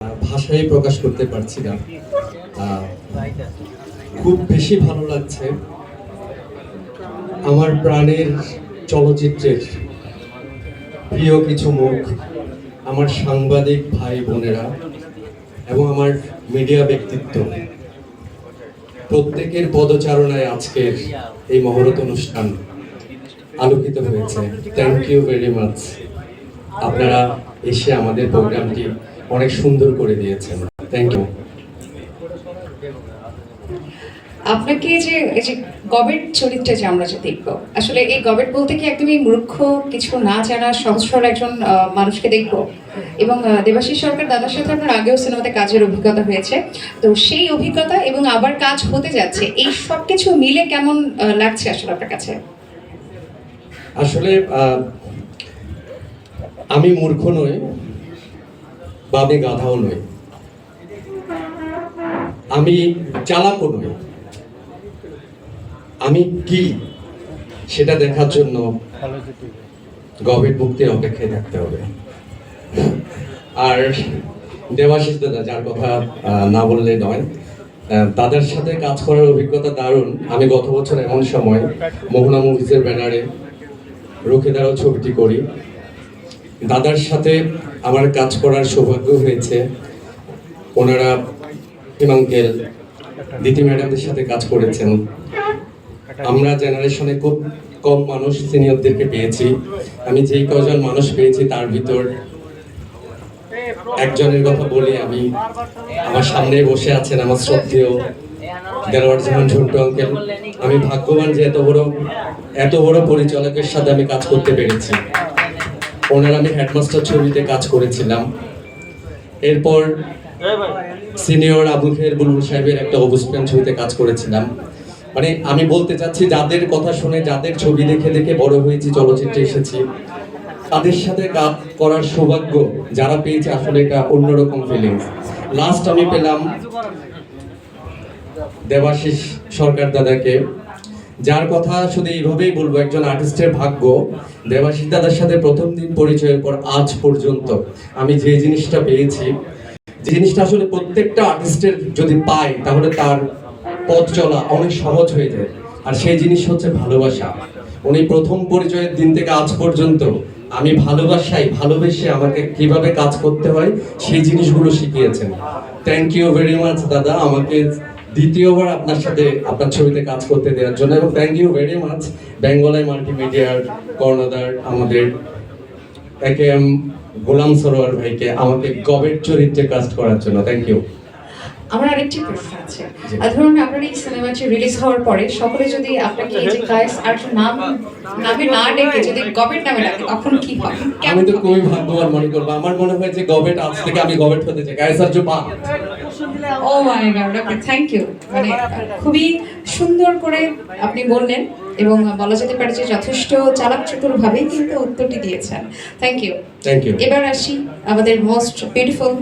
ভাষায় প্রকাশ করতে পারছি না। খুব বেশি ভালো লাগছে আমার প্রাণের চলচ্চিত্রের প্রিয় কিছু মুখ আমার সাংবাদিক ভাই বোনেরা এবং আমার মিডিয়া ব্যক্তিত্ব। প্রত্যেকের পদচারণায় আজকের এই মহরত অনুষ্ঠান আলোকিত হয়েছে। থ্যাংক ইউ ভেরি মাচ আপনারা এসে আমাদের প্রোগ্রামটি অনেক সুন্দর করে দিয়েছেন। থ্যাংক ইউ আপনাকে যে এই যে গবেট চরিত্রে যে আমরা যে দেখব আসলে এই গবেট বলতে কি একদমই মূর্খ কিছু না জানা সহজ সরল একজন মানুষকে দেখব? এবং দেবাশিস সরকার দাদার সাথে আপনার আগেও সিনেমাতে কাজের অভিজ্ঞতা হয়েছে। তো সেই অভিজ্ঞতা এবং আবার কাজ হতে যাচ্ছে এই সব কিছু মিলে কেমন লাগছে আসলে আপনার কাছে? আসলে আমি মূর্খ নই। বা আমি গাধাও নই আমি চালাকও নই। আমি কি সেটা দেখার জন্য গভীর মুক্তির অপেক্ষায় থাকতে হবে। আর দেবাশিস দাদা, যার কথা না বললে নয় তাদের সাথে কাজ করার অভিজ্ঞতা দারুণ। আমি গত বছর এমন সময় মোহনা মুভিজের ব্যানারে রুখে দাঁড়াও ছবিটি করি। দাদার সাথে আমার কাজ করার সৌভাগ্য হয়েছে। ওনারা হিমাঙ্কেল দিতি ম্যাডামদের সাথে কাজ করেছেন। আমরা জেনারেশনে খুব কম মানুষ সিনিয়রদেরকে পেয়েছি। আমি যেই কজন মানুষ পেয়েছি তার ভিতর একজনের কথা বলি আমি। আমার সামনে বসে আছেন আমার শ্রদ্ধেয় দেলোয়ার জাহান ঝন্টু আঙ্কেল। আমি ভাগ্যবান যে এত বড় এত বড় পরিচালকের সাথে আমি কাজ করতে পেরেছি। ওনার আমি হেডমাস্টার ছবিতে কাজ করেছিলাম। এরপর সিনিয়র আবু খের বুলবুল সাহেবের একটা অবস্থান ছবিতে কাজ করেছিলাম। মানে আমি বলতে চাচ্ছি, যাদের কথা শুনে, যাদের ছবি দেখে দেখে বড় হয়েছি, চলচ্চিত্রে এসেছি, তাদের সাথে কাজ করার সৌভাগ্য যারা পেয়েছে আসলে এটা অন্যরকম ফিলিংস লাস্ট আমি পেলাম দেবাশিস সরকার দাদাকে। যার কথা শুধু এইভাবেই বলব, একজন আর্টিস্টের ভাগ্য, দেবাশিস দাদার সাথে প্রথম দিন পরিচয়ের পর আজ পর্যন্ত আমি যে জিনিসটা পেয়েছি, যে জিনিসটা আসলে প্রত্যেকটা আর্টিস্টের যদি পায় তাহলে তার পথ চলা অনেক সহজ হয়ে যায়। আর সেই জিনিস হচ্ছে ভালোবাসা। উনি প্রথম পরিচয়ের দিন থেকে আজ পর্যন্ত আমি ভালোবাসাই ভালোবেসে আমাকে কীভাবে কাজ করতে হয়, সেই জিনিসগুলো শিখিয়েছেন। থ্যাংক ইউ ভেরি মাচ দাদা। আমাকে দ্বিতীয়বার আপনার সাথে আপনার ছবিতে কাজ করতে দেওয়ার জন্য, এবং থ্যাংক ইউ ভেরি মাচ বেঙ্গলাই মাল্টিমিডিয়ার কর্ণধার আমাদের একে এম গোলাম সরোয়ার ভাইকে আমাকে গবের চরিত্রে কাজ করার জন্য থ্যাংক ইউ আমার আরেকটি প্রশ্ন আছে। ধরুন আপনার এই সিনেমাটি রিলিজ হওয়ার পরে সকলে যদি আপনাকে এই যে গাইস আর নাম নামে না ডেকে যদি গবেট নামে ডাকে তখন কি আমি তো খুবই ভাগ্যবান মনে করব। আমার মনে হয় যে গবেট আজ থেকে আমি গবেট হতে চাই। গায়ে স্যার পা ও my god okay thank you মানে খুবই সুন্দর করে আপনি বললেন এবং বলা যেতে পারে যে যথেষ্ট চালাক চতুর ভাবেই কিন্তু উত্তরটি দিয়েছেন। থ্যাংক ইউ থ্যাংক ইউ এবার আসি আমাদের মোস্ট বিউটিফুল